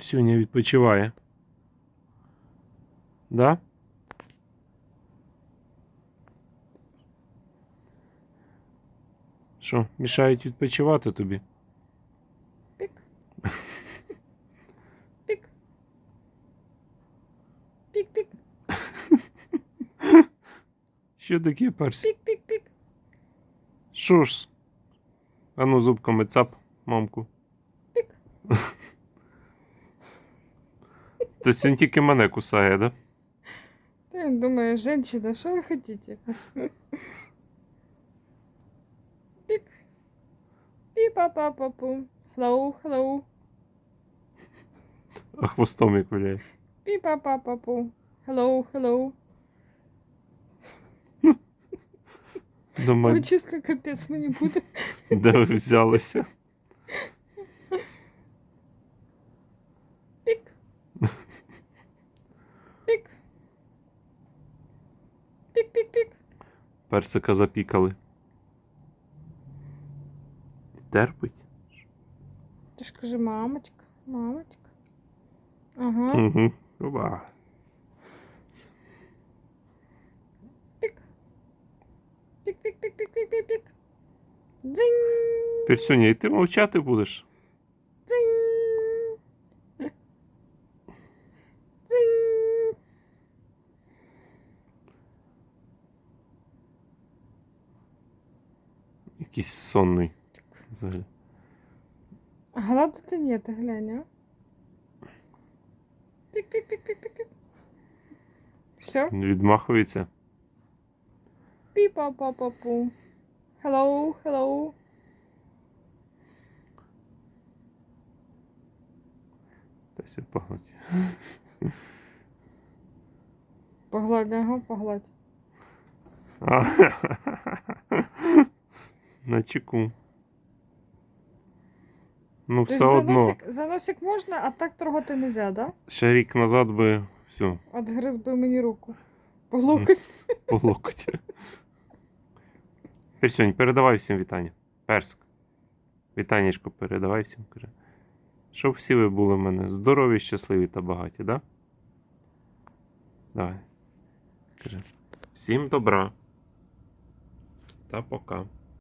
Сьогодні відпочиває. Да? Що, мішають відпочивати тобі? Пік. Пік. Пік-пік. Що таке персі? Пік-пік-пік. Що ж? Ану зубками цап, мамку. Пік. Тобто він тільки мене кусає, да? Я думаю, женщина, что вы хотите? Пик. Пи-па-па-па-пу. Hello, hello. А хвостом як виляє. Пи-па-па-па-пу. Hello, hello. Думаю, Ой, чисто капец мені буде. де ви взялися? Пик-пик-пик. Персика запікали. Терпить. Ти ж кажи, мамочка, мамочка. Ага. Угу. Оба. Пик. Пик-пик-пик-пик-пик-пик. Дзинь. Персюня, і ти мовчати будеш? Дзинь. Дзинь. Якийсь сонний. Взагалі. Гладити ні, ти глянь, а? Пик-пик-пик-пик-пик. Все. Відмахується. Пі-па-па-па-пу. Hello, hello. Та все погнуть. Погладь, ага, погладь. На чеку. Ну, все ж одно. носик, за можна, а так трогати нельзя, да? Ще рік назад би все, Отгриз би мені руку. По локоть. по локоті. Персюнь, передавай всім вітання. Персик. Вітанечко передавай всім. Каже. Щоб всі ви були в мене здорові, щасливі та багаті, да? Давай. Каже. Всім добра. Та пока.